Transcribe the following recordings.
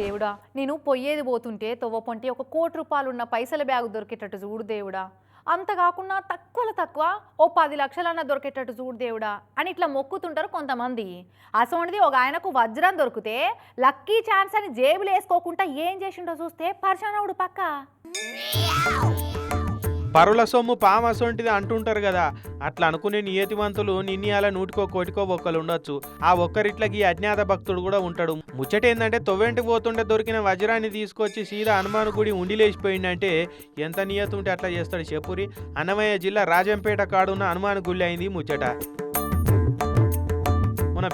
దేవుడా నేను పొయ్యేది పోతుంటే తొవ్వపొంటి ఒక కోటి రూపాయలు ఉన్న పైసల బ్యాగ్ దొరికేటట్టు చూడు దేవుడా. అంత కాకుండా తక్కువలో తక్కువ ఓ పది లక్షలన్నా దొరికేటట్టు చూడు దేవుడా అని ఇట్లా మొక్కుతుంటారు కొంతమంది. అసోంటిది ఒక ఆయనకు వజ్రం దొరికితే లక్కీ ఛాన్స్ అని జేబులు వేసుకోకుండా ఏం చేసిండో చూస్తే పర్షానవుడు పక్క. పరుల సొమ్ము పామసొంటిది అంటుంటారు కదా. అట్లా అనుకునే నియతివంతులు నిన్ని అలా నూటికో కోటికో ఒక్కరు ఉండొచ్చు. ఆ ఒక్కరిట్లకి అజ్ఞాత భక్తుడు కూడా ఉంటాడు. ముచ్చట ఏంటంటే తొవ్వెంటి పోతుంటే దొరికిన వజ్రాన్ని తీసుకొచ్చి సీదా హనుమాన్ గుడి ఉండిలేసిపోయిందంటే ఎంత నియతి ఉంటే అట్లా చేస్తాడు చెప్పురి. అన్నమయ్య జిల్లా రాజంపేట కాడున్న హనుమాన్ గుళ్ళి అయింది ముచ్చట.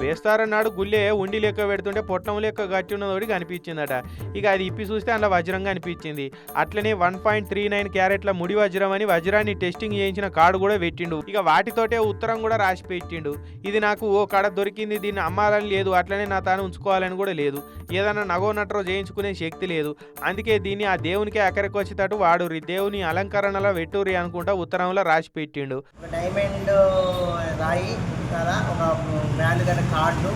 బేస్తారన్నాడు గుళ్ళే ఉండి లెక్క పెడుతుంటే పొట్టం లెక్క గట్టి ఉన్నదోడి కనిపించిందట. ఇక అది ఇప్పి చూస్తే అందులో వజ్రంగా కనిపించింది అట్లనే వన్ పాయింట్ త్రీ నైన్ క్యారెట్ల ముడి వజ్రం అని వజ్రాన్ని టెస్టింగ్ చేయించిన కార్డు కూడా పెట్టిండు. ఇక వాటితోటే ఉత్తరం కూడా రాసి పెట్టిండు. ఇది నాకు ఓ కాడ దొరికింది దీన్ని అమ్మాలని లేదు అట్లనే నా తాను ఉంచుకోవాలని కూడా లేదు. ఏదైనా నగో నట్రో చేయించుకునే శక్తి లేదు. అందుకే దీన్ని ఆ దేవునికి అక్కడికి వచ్చేటట్టు వాడురి దేవుని అలంకరణలో వెట్టురి అనుకుంటా ఉత్తరంలో రాసి పెట్టిండు. డైమండ్ రాయి కదా? ఒక బ్రాండ్ కార్డు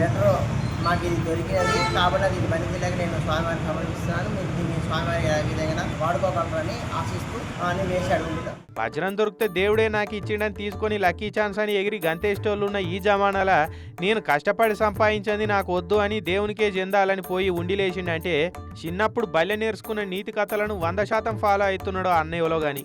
లెటర్ మాకు ఇది దొరికినది కాబట్టి అది ఇది పనికిలేక నేను స్వామివారిని సమర్పిస్తున్నాను. మీరు దీన్ని స్వామివారి విధంగా వాడుకోగలరని ఆశిస్తూ అని వేసి అడుగుతాను వజ్రం దొరికితే దేవుడే నాకు ఇచ్చిండని తీసుకొని లక్కీ ఛాన్స్ అని ఎగిరి గంతేష్టోళ్ళు ఉన్న ఈ జమానాల నేను కష్టపడి సంపాదించింది నాకు వద్దు అని దేవునికే చెందాలని పోయి ఉండిలేసిండంటే చిన్నప్పుడు బల్లె నేర్చుకున్న నీతి కథలను వంద శాతం ఫాలో అవుతున్నాడు అన్నయ్యలో గాని.